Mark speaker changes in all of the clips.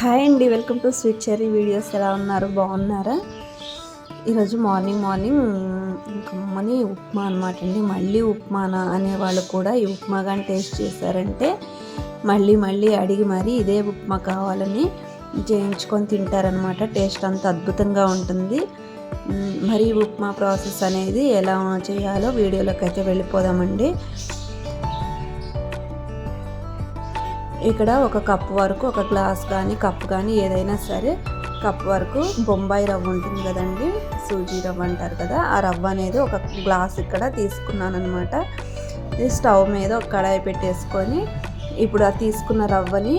Speaker 1: Hi అండి welcome to Sweet Cherry videos. ఎలా ఉన్నారు? బాగున్నారా? ఈరోజు మార్నింగ్ మార్నింగ్ కమ్మని ఉప్మా అనమాట అండి. మళ్ళీ ఉప్మానా అనేవాళ్ళు కూడా ఈ ఉప్మా కానీ టేస్ట్ చేశారంటే మళ్ళీ మళ్ళీ అడిగి మరీ ఇదే ఉప్మా కావాలని చేయించుకొని తింటారనమాట టేస్ట్ అంత అద్భుతంగా ఉంటుంది. మరి ఉప్మా ప్రాసెస్ అనేది ఎలా చేయాలో వీడియోలోకి అయితే వెళ్ళిపోదామండి. ఇక్కడ ఒక కప్ వరకు ఒక గ్లాస్ కానీ కప్ కానీ ఏదైనా సరే కప్ వరకు బొంబాయి రవ్వ ఉంటుంది కదండి సూజీ రవ్వ అంటారు కదా ఆ రవ్వ అనేది ఒక గ్లాస్ ఇక్కడ తీసుకున్నాను అనమాట ఇది స్టవ్ మీద ఒక కడాయి పెట్టేసుకొని ఇప్పుడు ఆ తీసుకున్న రవ్వని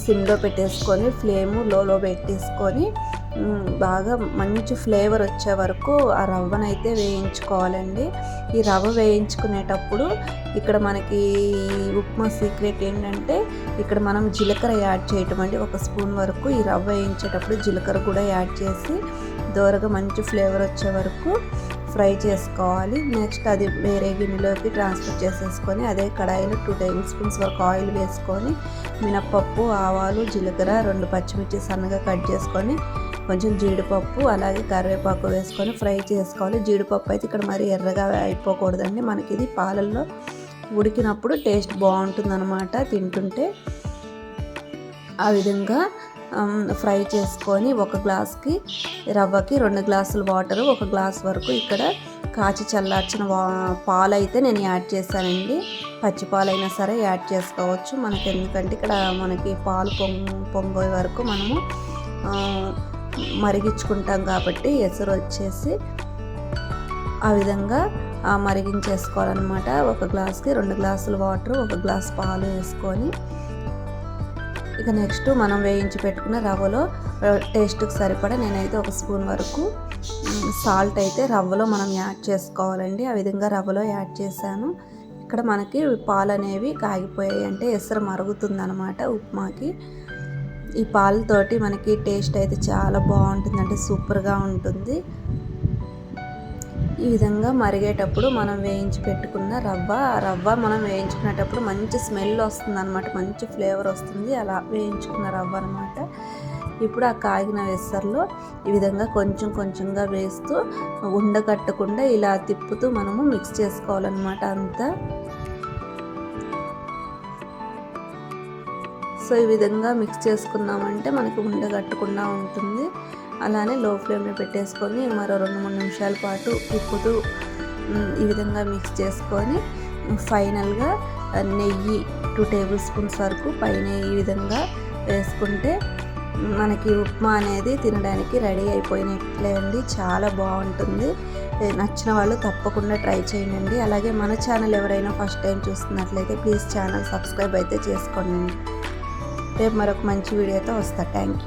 Speaker 1: సిమ్లో పెట్టేసుకొని ఫ్లేము లోలో పెట్టేసుకొని బాగా మంచి ఫ్లేవర్ వచ్చే వరకు ఆ రవ్వనైతే వేయించుకోవాలండి. ఈ రవ్వ వేయించుకునేటప్పుడు ఇక్కడ మనకి ఉప్మా సీక్రెట్ ఏంటంటే ఇక్కడ మనం జీలకర్ర యాడ్ చేయటం అండి. ఒక స్పూన్ వరకు ఈ రవ్వ వేయించేటప్పుడు జీలకర్ర కూడా యాడ్ చేసి దోరగా మంచి ఫ్లేవర్ వచ్చే వరకు ఫ్రై చేసుకోవాలి. నెక్స్ట్ అది వేరే గిన్నెలోకి ట్రాన్స్ఫర్ చేసేసుకొని అదే కడాయిలో టూ టేబుల్ స్పూన్స్ వరకు ఆయిల్ వేసుకొని మినప్పప్పు ఆవాలు జీలకర్ర రెండు పచ్చిమిర్చి సన్నగా కట్ చేసుకొని కొంచెం జీడిపప్పు అలాగే కరివేపాకు వేసుకొని ఫ్రై చేసుకోవాలి. జీడిపప్పు అయితే ఇక్కడ మరి ఎర్రగా అయిపోకూడదండి. మనకి ఇది పాలల్లో ఉడికినప్పుడు టేస్ట్ బాగుంటుందన్నమాట. తింటుంటే ఆ విధంగా ఫ్రై చేసుకొని ఒక గ్లాస్కి రవ్వకి రెండు గ్లాసులు వాటర్ ఒక గ్లాస్ వరకు ఇక్కడ కాచి చల్లార్చిన పాలు అయితే నేను యాడ్ చేశానండి. పచ్చిపాలైనా సరే యాడ్ చేసుకోవచ్చు. మనకి ఎందుకంటే ఇక్కడ మనకి పాలు పొంగు పొంగే వరకు మనము మరిగించుకుంటాం కాబట్టి ఎసరు వచ్చేసి ఆ విధంగా మరిగించేసుకోవాలన్నమాట. ఒక గ్లాస్కి రెండు గ్లాసులు వాటర్ ఒక గ్లాస్ పాలు వేసుకొని ఇక నెక్స్ట్ మనం వేయించి పెట్టుకున్న రవ్వలో టేస్ట్కి సరిపడా నేనైతే ఒక స్పూన్ వరకు సాల్ట్ అయితే రవ్వలో మనం యాడ్ చేసుకోవాలండి. ఆ విధంగా రవ్వలో యాడ్ చేశాను. ఇక్కడ మనకి పాలు అనేవి కాగిపోయాయి అంటే ఎసరు మరుగుతుందనమాట ఉప్మాకి. ఈ పాలతోటి మనకి టేస్ట్ అయితే చాలా బాగుంటుంది అంటే సూపర్గా ఉంటుంది. ఈ విధంగా మరిగేటప్పుడు మనం వేయించి పెట్టుకున్న రవ్వ ఆ రవ్వ మనం వేయించుకునేటప్పుడు మంచి స్మెల్ వస్తుంది అనమాట మంచి ఫ్లేవర్ వస్తుంది అలా వేయించుకున్న రవ్వ అనమాట ఇప్పుడు ఆ కాగిన వెసర్లో ఈ విధంగా కొంచెం కొంచెంగా వేస్తూ ఉండకట్టకుండా ఇలా తిప్పుతూ మనము మిక్స్ చేసుకోవాలన్నమాట అంతా. సో ఈ విధంగా మిక్స్ చేసుకున్నామంటే మనకు ఉండగట్టకుండా ఉంటుంది. అలానే లో ఫ్లేమ్లో పెట్టేసుకొని మరో రెండు మూడు నిమిషాల పాటు తిప్పుతూ ఈ విధంగా మిక్స్ చేసుకొని ఫైనల్గా నెయ్యి టూ టేబుల్ స్పూన్స్ వరకు పైన ఈ విధంగా వేసుకుంటే మనకి ఉప్మా అనేది తినడానికి రెడీ అయిపోయినట్లే అండి చాలా బాగుంటుంది. నచ్చిన వాళ్ళు తప్పకుండా ట్రై చేయండి. అలాగే మన ఛానల్ ఎవరైనా ఫస్ట్ టైం చూస్తున్నట్లయితే ప్లీజ్ ఛానల్ సబ్స్క్రైబ్ అయితే చేసుకోండి. రేపు మరొక మంచి వీడియోతో వస్తా థ్యాంక్ యూ